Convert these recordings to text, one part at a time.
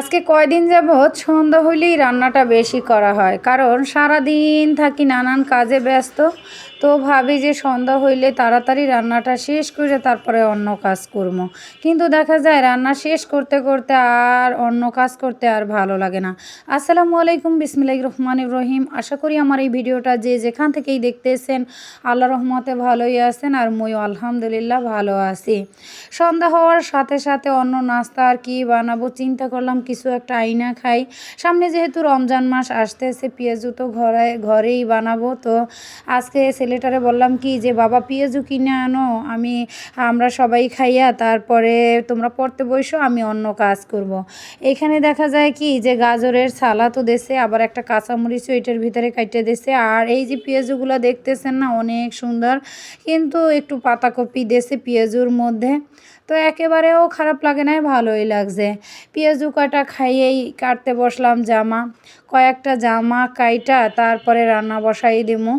আজকে কয়দিন যাবৎ সন্ধ্যা হইলেই রান্নাটা বেশি করা হয়, কারণ সারা দিন থাকি নানান কাজে ব্যস্ত। তো ভাবি যে সন্ধ্যা হইলে তাড়াতাড়ি রান্নাটা শেষ করে তারপরে অন্য কাজ করব। কিন্তু দেখা যায় রান্না শেষ করতে করতে আর অন্য কাজ করতে আর ভালো লাগে না। আসসালামু আলাইকুম বিসমিল্লাহ রহমান রহিম। আশা করি আমার এই ভিডিওটা যে যেখান থেকেই দেখতেছেন, আল্লাহ রহমতে ভালোই আছেন আর মই আলহামদুলিল্লাহ ভালো আছি। সন্ধ্যা হওয়ার সাথে সাথে অন্য নাস্তা আর কি বানাবো চিন্তা করলাম, কিছু একটা আইনা খাই। সামনে যেহেতু রমজান মাস আসতেছে পেঁয়াজু তো ঘরে, ঘরেই বানাবো। তো আজকে ছেলেটারে বললাম কি যে, বাবা, পেঁয়াজু কিনে আনো, আমি, আমরা সবাই খাইয়া তারপরে তোমরা পড়তে বসো, আমি অন্য কাজ করব। এখানে দেখা যায় কি যে, গাজরের সালাদও দেশে আবার একটা কাঁচামরিচ এটার ভিতরে কাটিয়ে দেশে আর এই যে পেঁয়াজুগুলো দেখতেছেন না, অনেক সুন্দর, কিন্তু একটু পাতাকপি দেশে পেঁয়াজুর মধ্যে তো একেবারেও খারাপ লাগে নাই, ভালোই লাগছে। পেঁয়াজু কয়টা খাইয়েই কাটতে বসলাম জামা। কয়েকটা জামা কাইটা তারপরে রান্না বসাই দিমু।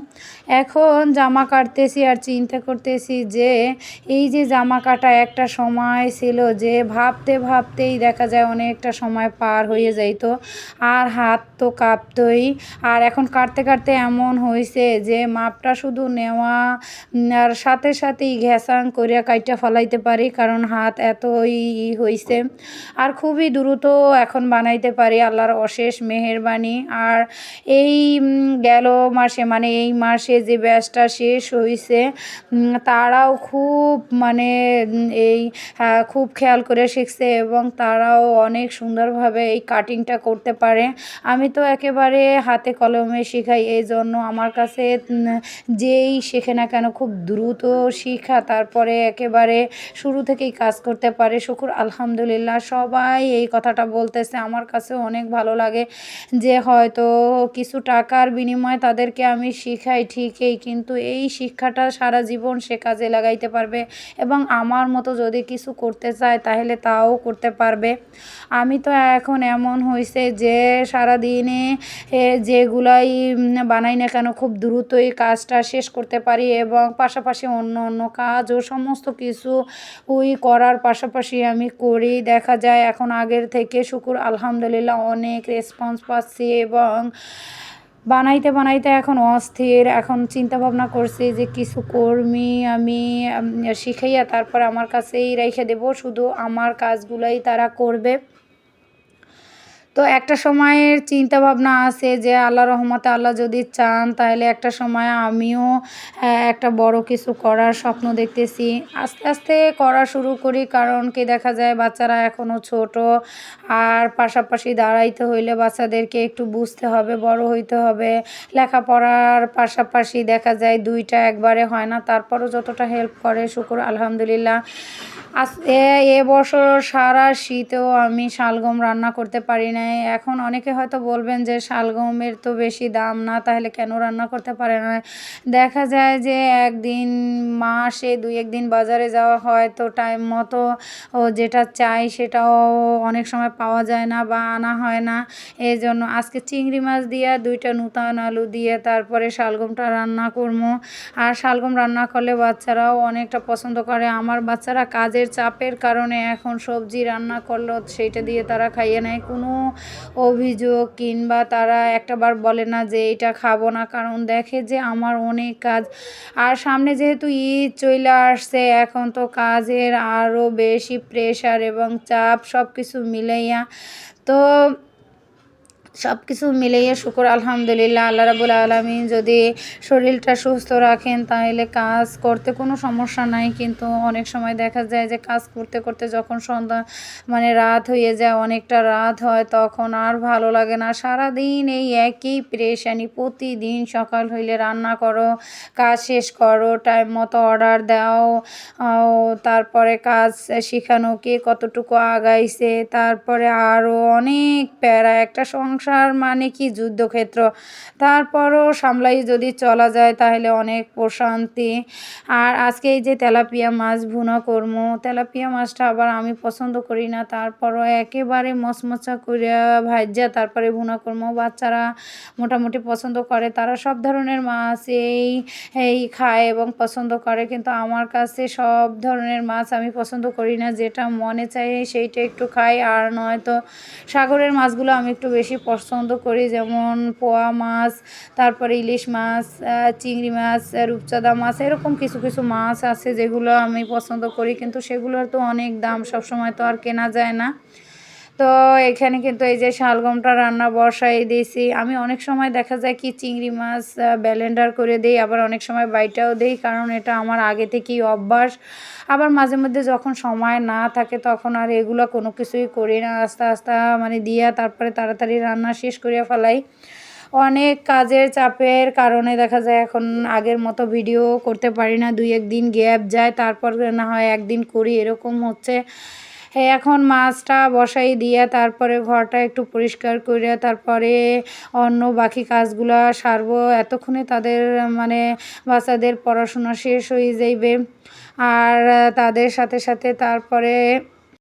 এখন জামা কাটতেছি আর চিন্তা করতেছি যে, এই যে জামা কাটা একটা সময় ছিল যে, ভাবতে ভাবতেই দেখা যায় অনেকটা সময় পার হয়ে যাইতো। আর হাত তো কাঁপতই। আর এখন কাটতে কাটতে এমন হয়েছে যে, মাপটা শুধু নেওয়া আর সাথে সাথেই ঘ্যাসাং করিয়া কাইটা ফলাইতে পারি। কারণ হাত এতই ই হয়েছে আর খুবই দ্রুত এখন বানাইতে পারি আল্লাহর অশেষ মেহেরবানি। আর এই গেল মাসে মানে এই মাসে যে ব্যাচটা শেষ হয়েছে তারাও খুব মানে এই খুব খেয়াল করে শিখছে এবং তারাও অনেক সুন্দরভাবে এই কাটিংটা করতে পারে। আমি তো একেবারে হাতে কলমে শেখাই এই জন্য আমার কাছে যেই শেখে না কেন খুব দ্রুত শিখা, তারপরে একেবারে শুরু থেকেই কাজ করতে পারে। শুকুর, আলহামদুলিল্লাহ, সবাই এই কথাটা বলতেছে। আমার কাছে অনেক ভালো লাগে যে হয়তো কিছু টাকার বিনিময়ে তাদেরকে আমি শিখাই ঠিকই, কিন্তু এই শিক্ষাটা সারা জীবন সে কাজে লাগাইতে পারবে এবং আমার মতো যদি কিছু করতে চায় তাহলে তাও করতে পারবে। আমি তো এখন এমন হয়েছে যে সারাদিনে যেগুলাই বানাই না কেন খুব দ্রুতই কাজটা শেষ করতে পারি এবং পাশাপাশি অন্য অন্য কাজ ও সমস্ত কিছু ওই করার পাশাপাশি আমি করি দেখা যায়, এখন আগের থেকে শুকুর, আলহামদুলিল্লাহ, অনেক রেসপন্স পাচ্ছি এবং বানাইতে বানাইতে এখন অস্থির। এখন চিন্তা ভাবনা করছি যে কিছু কর্মী আমি শিখাইয়া তারপর আমার কাছেই রেখে দেবো। শুধু আমার কাজগুলাই তারা করবে। তো একটা সময়ের চিন্তা ভাবনা আছে যে আল্লাহ রহমতে আল্লাহ যদি চান, তাহলে একটা সময় আমিও একটা বড় কিছু করার স্বপ্ন দেখতেছি। আস্তে আস্তে করা শুরু করি, কারণ কি দেখা যায় বাচ্চারা এখনও ছোট, আর পাশাপাশি দাঁড়াইতে হইলে বাচ্চাদেরকে একটু বুঝতে হবে, বড় হইতে হবে। লেখাপড়ার পাশাপাশি দেখা যায় দুইটা একবারে হয় না, তারপরও যতটা হেল্প করে, শুকুর, আলহামদুলিল্লাহ। আস এ বছর সারা শীতেও আমি শালগম রান্না করতে পারি নাই। এখন অনেকে হয়তো বলবেন যে শালগমের তো বেশি দাম না, তাহলে কেন রান্না করতে পারে না? দেখা যায় যে একদিন মাসে দুই একদিন বাজারে যাওয়া হয়, তো টাইম মতো ও যেটা চাই সেটাও অনেক সময় পাওয়া যায় না বা আনা হয় না। এই জন্য আজকে চিংড়ি মাছ দিয়ে, দুইটা নূতন আলু দিয়ে তারপরে শালগমটা রান্না করব। আর শালগম রান্না করলে বাচ্চারাও অনেকটা পছন্দ করে। আমার বাচ্চারা কাজের চাপের কারণে এখন সবজি রান্না করল, সেইটা দিয়ে তারা খাইয়ে নেয়। কোনো অভিযোগ কিংবা তারা একটাবার বলে না যে এটা খাব না। কারণ দেখে যে আমার অনেক কাজ। আর সামনে যেহেতু ঈদ চলে আসছে, এখন তো কাজের আরও বেশি প্রেশার এবং চাপ সব কিছু মিলাইয়া। তো সব কিছু মিলিয়ে শুকুর, আলহামদুলিল্লাহ, আল্লাহ রাবুল আলমিন। যদি শরীরটা সুস্থ রাখেন, তাহলে কাজ করতে কোনো সমস্যা নাই। কিন্তু অনেক সময় দেখা যায় যে কাজ করতে করতে যখন সন্ধ্যা মানে রাত হয়ে যায়, অনেকটা রাত হয়, তখন আর ভালো লাগে না। সারাদিন এই একই প্রেশানি, প্রতিদিন সকাল হইলে রান্না করো, কাজ শেষ করো টাইম মতো অর্ডার দাও তারপরে কাজ শেখানো কে কতটুকু আগাইছে, তারপরে আরও অনেক প্যারা, একটা সংসার সংসার মানে কি? যুদ্ধক্ষেত্র। তারপরও সামলাই যদি চলা যায় তাহলে অনেক প্রশান্তি। আর আজকে এই যে তেলাপিয়া মাছ ভুনা করব তেলাপিয়া মাছটা আবার আমি পছন্দ করি না। তারপরও একেবারে মচমচা করে ভাজা তারপরে ভুনা করব বাচ্চারা মোটামুটি পছন্দ করে। তারা সব ধরনের মাছ এই এই খায় এবং পছন্দ করে। কিন্তু আমার কাছে সব ধরনের মাছ আমি পছন্দ করি না। যেটা মনে চাই সেইটা একটু খাই আর নয়তো সাগরের মাছগুলো আমি একটু বেশি পছন্দ করি, যেমন পোয়া মাছ, তারপরে ইলিশ মাছ চিংড়ি মাছ রূপচাঁদা মাছ, এরকম কিছু কিছু মাছ আছে যেগুলো আমি পছন্দ করি। কিন্তু সেগুলোর তো অনেক দাম, সবসময় তো আর কেনা যায় না। তো এখানে কিন্তু এই যে শালগমটা রান্না বসাই দিয়েছি। আমি অনেক সময় দেখা যায় কি চিংড়ি মাছ ব্যালেন্ডার করে দিই, আবার অনেক সময় বাইটাও দিই, কারণ এটা আমার আগে থেকেই অভ্যাস। আবার মাঝে মধ্যে যখন সময় না থাকে তখন আর এগুলো কোনো কিছুই করি না। আস্তে আস্তে মানে দিয়া তারপরে তাড়াতাড়ি রান্না শেষ করিয়া ফেলাই। অনেক কাজের চাপের কারণে দেখা যায় এখন আগের মতো ভিডিও করতে পারি না। দুই একদিন গ্যাপ যায়, তারপর না হয় একদিন করি, এরকম হচ্ছে। এখন মাছটা বসাই দিয়া তারপরে ঘরটা একটু পরিষ্কার করিয়া তারপরে অন্য বাকি কাজগুলো সারবো। এতক্ষণে তাদের মানে বাচ্চাদের পড়াশোনা শেষ হয়ে যাইবে। আর তাদের সাথে সাথে তারপরে